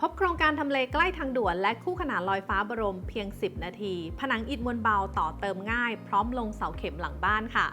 พบโครงการทำเลใกล้ทางด่วนและคู่ขนานลอยฟ้าบรมเพียง 10 นาที ผนังอิฐมวลเบาต่อเติมง่าย พร้อมลงเสาเข็มหลังบ้านค่ะ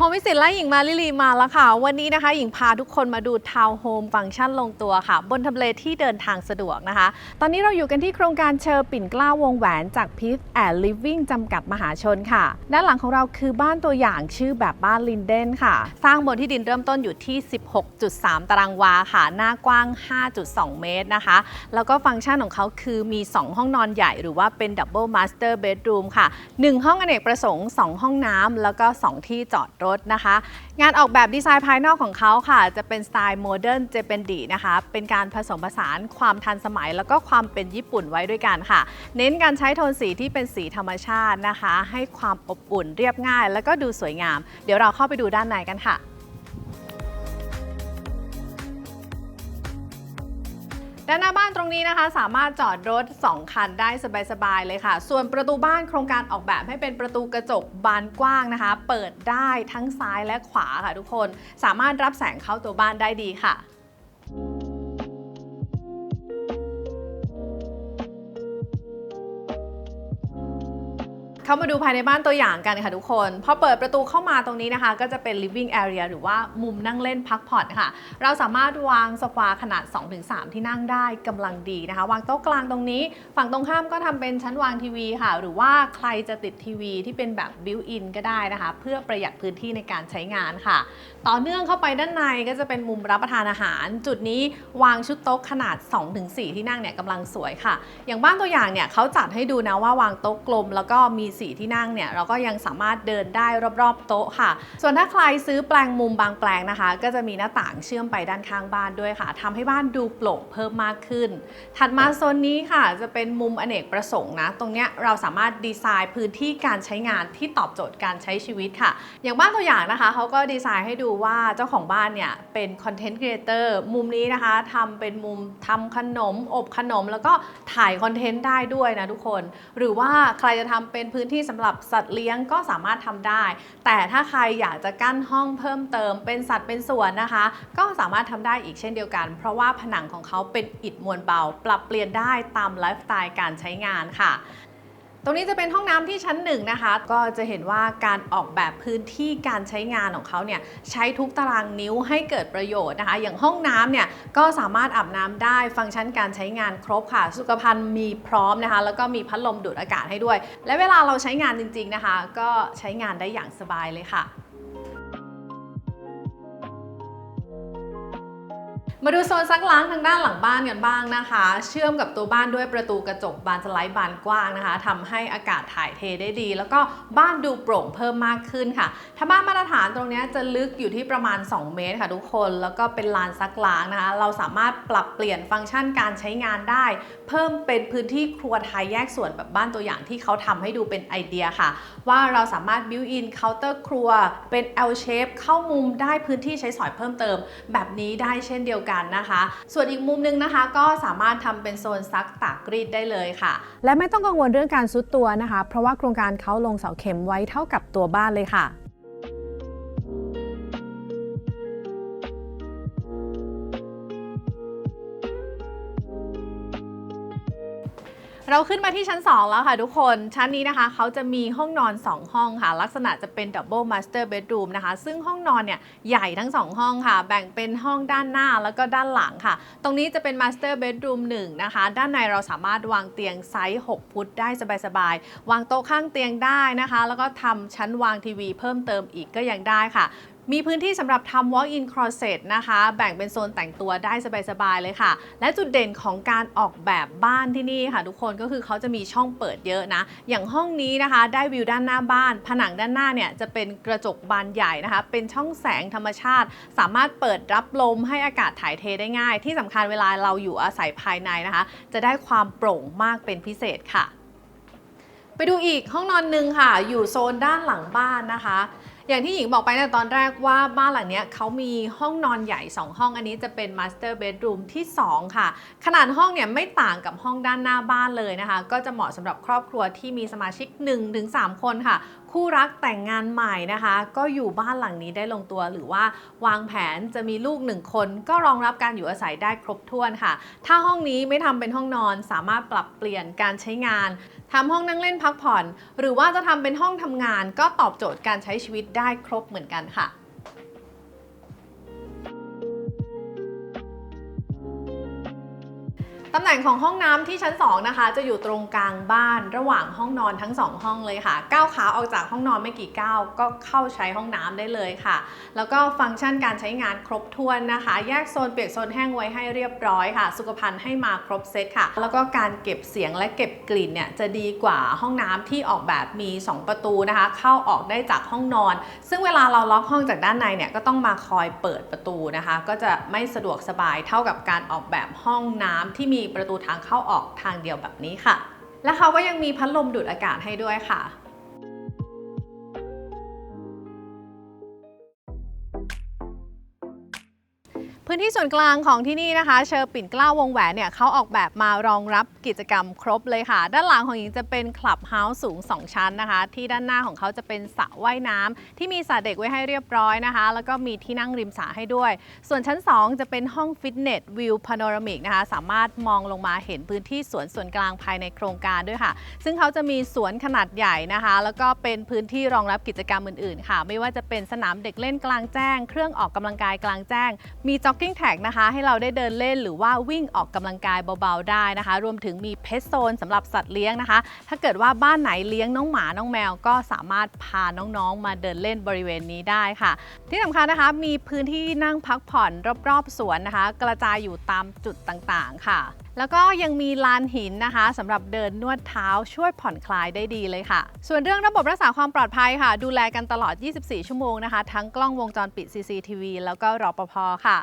โฮมวิสิตไล่หญิงมาลิลีมาแล้วค่ะ วันนี้นะคะ หญิงพาทุกคนมาดูทาวน์โฮมฟังก์ชันลงตัวค่ะ บนทำเลที่เดินทางสะดวกนะคะ ตอนนี้เราอยู่กันที่โครงการเชอร์ปิ่นกล้าวงแหวนจาก Peace and Living จำกัดมหาชนค่ะ ด้านหลังของเราคือบ้านตัวอย่างชื่อแบบบ้านลินเดนค่ะ สร้างบนที่ดินเริ่มต้นอยู่ที่ 16.3 ตารางวาค่ะ หน้ากว้าง 5.2 เมตรนะคะ แล้วก็ฟังก์ชันของเขาคือมี 2 ห้องนอนใหญ่หรือว่าเป็นดับเบิลมาสเตอร์เบดรูมค่ะ 1 ห้องอเนกประสงค์ 2 ห้องน้ำแล้วก็ 2 ที่จอดรถนะคะ งานออกแบบดีไซน์ภายนอกของเขาค่ะ จะเป็นสไตล์โมเดิร์นเจเปนดีนะคะ เป็นการผสมผสานความทันสมัย แล้วก็ความเป็นญี่ปุ่นไว้ด้วยกันค่ะ เน้นการใช้โทนสีที่เป็นสีธรรมชาตินะคะ ให้ความอบอุ่นเรียบง่าย แล้วก็ดูสวยงาม เดี๋ยวเราเข้าไปดูด้านในกันค่ะ ด้านหน้าบ้านตรงนี้นะคะ สามารถจอดรถ 2 คันได้สบายๆเลยค่ะ ส่วนประตูบ้านโครงการออกแบบให้เป็นประตูกระจกบานกว้างนะคะ เปิดได้ทั้งซ้ายและขวาค่ะทุกคน สามารถรับแสงเข้าตัวบ้านได้ดีค่ะ เข้ามาดูภายในบ้านตัวอย่างกันค่ะทุกคน พอเปิดประตูเข้ามาตรงนี้นะคะ ก็จะเป็น living area หรือว่ามุมนั่งเล่นพักผ่อนค่ะ เราสามารถวางโซฟาขนาด 2-3 ที่นั่งได้กำลังดีนะคะ วางโต๊ะกลางตรงนี้ ฝั่งตรงข้ามก็ทำเป็นชั้นวางทีวีค่ะ หรือว่าใครจะติดทีวีที่เป็นแบบ built in ก็ได้นะคะ เพื่อประหยัดพื้นที่ในการใช้งานค่ะ ต่อเนื่องเข้าไปด้านในก็จะเป็นมุมรับประทานอาหาร จุดนี้วางชุดโต๊ะขนาด 2-4 ที่นั่งเนี่ยกำลังสวยค่ะ อย่างบ้านตัวอย่างเนี่ยเขาจัดให้ดูนะว่าวางโต๊ะกลมแล้วก็มี4 ที่นั่งเนี่ยเราก็ยังสามารถเดินได้รอบๆโต๊ะค่ะ ส่วนถ้าใครซื้อแปลงมุมบางแปลงนะคะ ก็จะมีหน้าต่างเชื่อมไปด้านข้างบ้านด้วยค่ะทำให้บ้านดูโปร่งเพิ่มมากขึ้น ถัดมาโซนนี้ค่ะ จะเป็นมุมอเนกประสงค์นะ ตรงเนี้ยเราสามารถดีไซน์พื้นที่การใช้งานที่ตอบโจทย์การใช้ชีวิตค่ะ อย่างบ้านตัวอย่างนะคะเขาก็ดีไซน์ให้ดูว่าเจ้าของบ้านเนี่ยเป็นคอนเทนต์ครีเอเตอร์มุมนี้นะคะทำเป็นมุมทำขนม อบขนม แล้วก็ถ่ายคอนเทนต์ได้ด้วยนะทุกคน หรือว่าใครจะทำเป็นพื้นที่สำหรับสัตว์เลี้ยงก็สามารถทำได้ แต่ถ้าใครอยากจะกั้นห้องเพิ่มเติมเป็นสัตว์เป็นส่วนนะคะ ก็สามารถทำได้อีกเช่นเดียวกัน เพราะว่าผนังของเขาเป็นอิฐมวลเบา ปรับเปลี่ยนได้ตามไลฟ์สไตล์การใช้งานค่ะ ตรงนี้จะเป็นห้องน้ำที่ชั้นหนึ่งนะคะ ก็จะเห็นว่าการออกแบบพื้นที่การใช้งานของเขาเนี่ยใช้ทุกตารางนิ้วให้เกิดประโยชน์นะคะ อย่างห้องน้ำเนี่ยก็สามารถอาบน้ำได้ฟังก์ชันการใช้งานครบค่ะ สุขภัณฑ์มีพร้อมนะคะ แล้วก็มีพัดลมดูดอากาศให้ด้วย และเวลาเราใช้งานจริง ๆนะคะ ก็ใช้งานได้อย่างสบายเลยค่ะ มาดูโซนซักล้างทางด้านหลังบ้านกันบ้างนะคะ เชื่อมกับตัวบ้านด้วยประตูกระจกบานสไลด์บานกว้างนะคะทำให้อากาศถ่ายเทได้ดี แล้วก็บ้านดูโปร่งเพิ่มมากขึ้นค่ะ ถ้าบ้านมาตรฐานตรงนี้จะลึกอยู่ที่ประมาณ 2 เมตรค่ะทุกคน แล้วก็เป็นลานซักล้างนะคะ เราสามารถปรับเปลี่ยนฟังก์ชันการใช้งานได้ เพิ่มเป็นพื้นที่ครัวไทยแยกส่วนแบบบ้านตัวอย่างที่เขาทำให้ดูเป็นไอเดียค่ะ ว่าเราสามารถ built in เคาน์เตอร์ครัวเป็น L shape เข้ามุมได้พื้นที่ใช้สอยเพิ่มเติม แบบนี้ได้เช่นเดียวกันนะคะ ส่วนอีกมุมหนึงนะคะ ก็สามารถทำเป็นโซนซักตากรีดได้เลยค่ะ และไม่ต้องกังวลเรื่องการซุดตัวนะคะ เพราะว่าโครงการเขาลงเสาเข็มไว้เท่ากับตัวบ้านเลยค่ะ เราขึ้นมาที่ชั้น 2 แล้วค่ะทุกคน ชั้นนี้นะคะเขาจะมีห้องนอน 2 ห้องค่ะ ลักษณะจะเป็นดับเบิลมาสเตอร์เบดรูมนะคะ ซึ่งห้องนอนเนี่ยใหญ่ทั้ง 2 ห้องค่ะ แบ่งเป็นห้องด้านหน้าแล้วก็ด้านหลังค่ะ ตรงนี้จะเป็นมาสเตอร์เบดรูม1นะคะ ด้านในเราสามารถวางเตียงไซส์ 6 ฟุตได้สบายๆ วางโต๊ะข้างเตียงได้นะคะ แล้วก็ทำชั้นวางทีวีเพิ่มเติมอีกก็ยังได้ค่ะ มีพื้นที่สำหรับทำ walk-in closet นะคะ แบ่งเป็นโซนแต่งตัวได้สบายๆเลยค่ะ และจุดเด่นของการออกแบบบ้านที่นี่ค่ะทุกคนก็คือเขาจะมีช่องเปิดเยอะนะ อย่างห้องนี้นะคะได้วิวด้านหน้าบ้าน ผนังด้านหน้าเนี่ยจะเป็นกระจกบานใหญ่นะคะ เป็นช่องแสงธรรมชาติ สามารถเปิดรับลมให้อากาศถ่ายเทได้ง่าย ที่สำคัญเวลาเราอยู่อาศัยภายในนะคะ จะได้ความโปร่งมากเป็นพิเศษค่ะ ไปดูอีกห้องนอนหนึ่งค่ะ อยู่โซนด้านหลังบ้านนะคะ อย่างที่หญิงบอกไปในตอนแรกว่าบ้านหลังนี้เขามีห้องนอนใหญ่ 2 ห้องอันนี้จะเป็นมาสเตอร์เบดรูมที่ 2 ค่ะ ขนาดห้องเนี่ยไม่ต่างกับห้องด้านหน้าบ้านเลยนะคะ ก็จะเหมาะสำหรับครอบครัวที่มีสมาชิก 1-3 คนค่ะ คู่รักแต่งงานใหม่นะคะ ก็อยู่บ้านหลังนี้ได้ลงตัว หรือว่าวางแผนจะมีลูกหนึ่งคน ก็รองรับการอยู่อาศัยได้ครบถ้วนค่ะ ถ้าห้องนี้ไม่ทำเป็นห้องนอนสามารถปรับเปลี่ยนการใช้งานทำห้องนั่งเล่นพักผ่อน หรือว่าจะทำเป็นห้องทำงานก็ตอบโจทย์การใช้ชีวิตได้ครบเหมือนกันค่ะ ตำแหน่งของห้องน้ำที่ชั้น 2 นะคะ จะอยู่ตรงกลางบ้านระหว่างห้องนอนทั้ง 2 ห้องเลยค่ะก้าวขาออกจากห้องนอนไม่กี่ก้าวก็เข้าใช้ห้องน้ำได้เลยค่ะ แล้วก็ฟังก์ชันการใช้งานครบถ้วนนะคะ แยกโซนเปียกโซนแห้งไว้ให้เรียบร้อยค่ะ สุขภัณฑ์ให้มาครบเซตค่ะ แล้วก็การเก็บเสียงและเก็บกลิ่นเนี่ยจะดีกว่าห้องน้ำที่ออกแบบมี 2 ประตูนะคะ เข้าออกได้จากห้องนอน ซึ่งเวลาเราล็อกห้องจากด้านในเนี่ยก็ต้องมาคอยเปิดประตูนะคะ ก็จะไม่สะดวกสบายเท่ากับการออกแบบห้องน้ำที่มีประตูทางเข้าออกทางเดียวแบบนี้ค่ะ และเขาก็ยังมีพัดลมดูดอากาศให้ด้วยค่ะ พื้นที่ส่วนกลางของที่นี่นะคะ เชอร์ปิ่นกล้าวงแหวนเนี่ยเขาออกแบบมารองรับกิจกรรมครบเลยค่ะ ด้านหลังของหญิงจะเป็นคลับเฮาส์สูง 2 ชั้นนะคะ ที่ด้านหน้าของเขาจะเป็นสระว่ายน้ำที่มีสระเด็กไว้ให้เรียบร้อยนะคะ แล้วก็มีที่นั่งริมสระให้ด้วย ส่วนชั้น 2 จะเป็นห้องฟิตเนสวิวพาโนรามิกนะคะ สามารถมองลงมาเห็นพื้นที่สวนส่วนกลางภายในโครงการด้วยค่ะ ซึ่งเขาจะมีสวนขนาดใหญ่นะคะ แล้วก็เป็นพื้นที่รองรับกิจกรรมอื่นๆ ค่ะ ไม่ว่าจะเป็นสนามเด็กเล่นกลางแจ้ง เครื่องออกกำลังกายกลางแจ้ง มีจ็อกกิ้งแท็กนะคะให้เราได้เดินเล่นหรือว่าวิ่งออกกำลังกายเบาๆได้นะคะ รวมถึงมีเพชโซนสำหรับสัตว์เลี้ยงนะคะ ถ้าเกิดว่าบ้านไหนเลี้ยงน้องหมาน้องแมว ก็สามารถพาน้องๆ มาเดินเล่นบริเวณนี้ได้ค่ะ ที่สำคัญนะคะมีพื้นที่นั่งพักผ่อนรอบๆสวนนะคะ กระจายอยู่ตามจุดต่างๆ ค่ะ แล้วก็ยังมีลานหินนะคะสำหรับเดินนวดเท้าช่วยผ่อนคลายได้ดีเลยค่ะ ส่วนเรื่องระบบรักษาความปลอดภัยค่ะ ดูแลกันตลอด 24 ชั่วโมงนะคะ ทั้งกล้องวงจรปิด CCTV แล้วก็รอปภค่ะ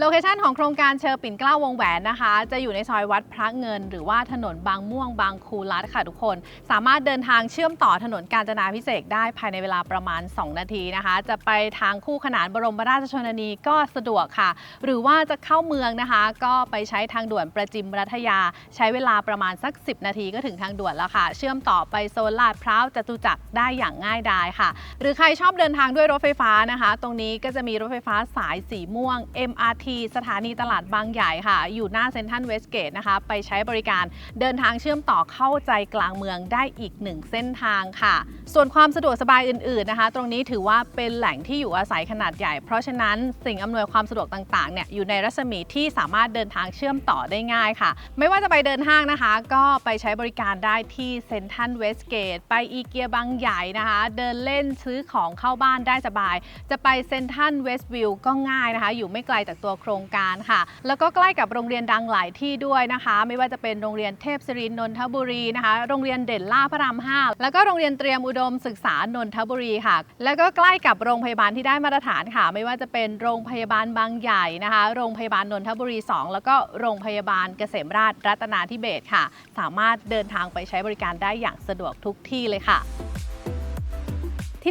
โลเคชันของโครงการเชอร์ปิ่นเกล้าวงแหวนนะคะ จะอยู่ในซอยวัดพระเงิน หรือว่าถนนบางม่วงบางคูรัดค่ะทุกคน สามารถเดินทางเชื่อมต่อถนนกาญจนาพิเศษได้ภายในเวลาประมาณ 2 นาทีนะคะ จะไปทางคู่ขนานบรมราชชนนีก็สะดวกค่ะ หรือว่าจะเข้าเมืองนะคะ ก็ไปใช้ทางด่วนประจิมรัฐยา ใช้เวลาประมาณสัก 10 นาทีก็ถึงทางด่วนแล้วค่ะ เชื่อมต่อไปโซนลาดพร้าวจตุจักรได้อย่างง่ายดายค่ะ หรือใครชอบเดินทางด้วยรถไฟฟ้านะคะ ตรงนี้ก็จะมีรถไฟฟ้าสายสีม่วง MRT สถานีตลาดบางใหญ่ค่ะ อยู่หน้าเซ็นทรัลเวสเกตนะคะ ไปใช้บริการเดินทางเชื่อมต่อเข้าใจกลางเมืองได้อีกหนึ่งเส้นทางค่ะ ส่วนความสะดวกสบายอื่นๆนะคะ ตรงนี้ถือว่าเป็นแหล่งที่อยู่อาศัยขนาดใหญ่ เพราะฉะนั้นสิ่งอำนวยความสะดวกต่างๆเนี่ยอยู่ในรัศมีที่สามารถเดินทางเชื่อมต่อได้ง่ายค่ะ ไม่ว่าจะไปเดินห้างนะคะ ก็ไปใช้บริการได้ที่เซ็นทรัลเวสเกตไปอีเกียบางใหญ่นะคะ เดินเล่นซื้อของเข้าบ้านได้สบาย จะไปเซ็นทรัลเวสต์วิวก็ง่ายนะคะ อยู่ไม่ไกลจากตัวโครงการค่ะ แล้วก็ใกล้กับโรงเรียนดังหลายที่ด้วยนะคะ ไม่ว่าจะเป็นโรงเรียนเทพศรินนนทบุรีนะคะโรงเรียนเด่นล่าพระราม5แล้วก็โรงเรียนเตรียมอุดมศึกษานนทบุรีค่ะ แล้วก็ใกล้กับโรงพยาบาลที่ได้มาตรฐานค่ะ ไม่ว่าจะเป็นโรงพยาบาลบางใหญ่นะคะ โรงพยาบาลนนทบุรี 2 แล้วก็โรงพยาบาลเกษมราชรัตนาธิเบศค่ะ สามารถเดินทางไปใช้บริการได้อย่างสะดวกทุกที่เลยค่ะ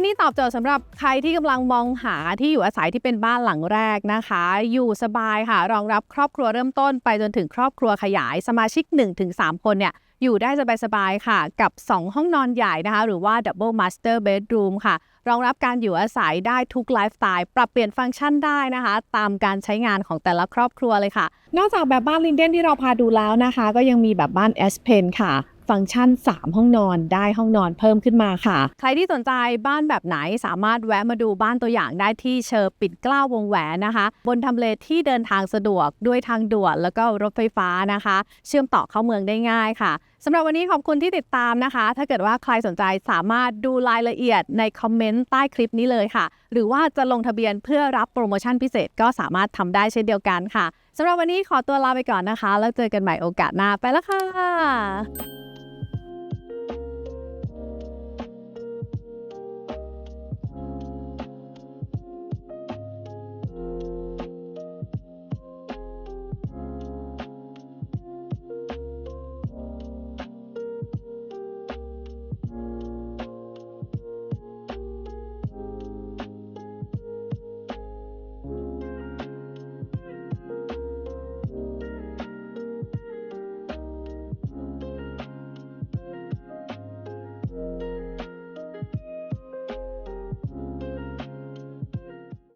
ที่นี่ตอบโจทย์สำหรับใครที่กำลังมองหาที่อยู่อาศัยที่เป็นบ้านหลังแรกนะคะ อยู่สบายค่ะรองรับครอบครัวเริ่มต้นไปจนถึงครอบครัวขยายสมาชิก 1-3 คนเนี่ยอยู่ได้สบายๆค่ะกับ 2 ห้องนอนใหญ่นะคะ หรือว่า Double Master Bedroom ค่ะ รองรับการอยู่อาศัยได้ทุกไลฟ์สไตล์ปรับเปลี่ยนฟังก์ชันได้นะคะ ตามการใช้งานของแต่ละครอบครัวเลยค่ะ นอกจากแบบบ้านลินเดนที่เราพาดูแล้วนะคะ ก็ยังมีแบบบ้านแอสเพนค่ะ ฟังก์ชัน 3 ห้องนอนได้ห้องนอนเพิ่มขึ้นมาค่ะ ใครที่สนใจบ้านแบบไหนสามารถแวะมาดูบ้านตัวอย่างได้ที่เชอร์ปิดเกล้าวงแหวนนะคะ บนทำเลที่เดินทางสะดวกด้วยทางด่วนแล้วก็รถไฟฟ้านะคะ เชื่อมต่อเข้าเมืองได้ง่ายค่ะสำหรับวันนี้ขอบคุณที่ติดตามนะคะ ถ้าเกิดว่าใครสนใจสามารถดูรายละเอียดในคอมเมนต์ใต้คลิปนี้เลยค่ะ หรือว่าจะลงทะเบียนเพื่อรับโปรโมชั่นพิเศษก็สามารถทำได้เช่นเดียวกันค่ะสำหรับวันนี้ขอตัวลาไปก่อนนะคะ แล้วเจอกันใหม่โอกาสหน้าไปแล้วค่ะ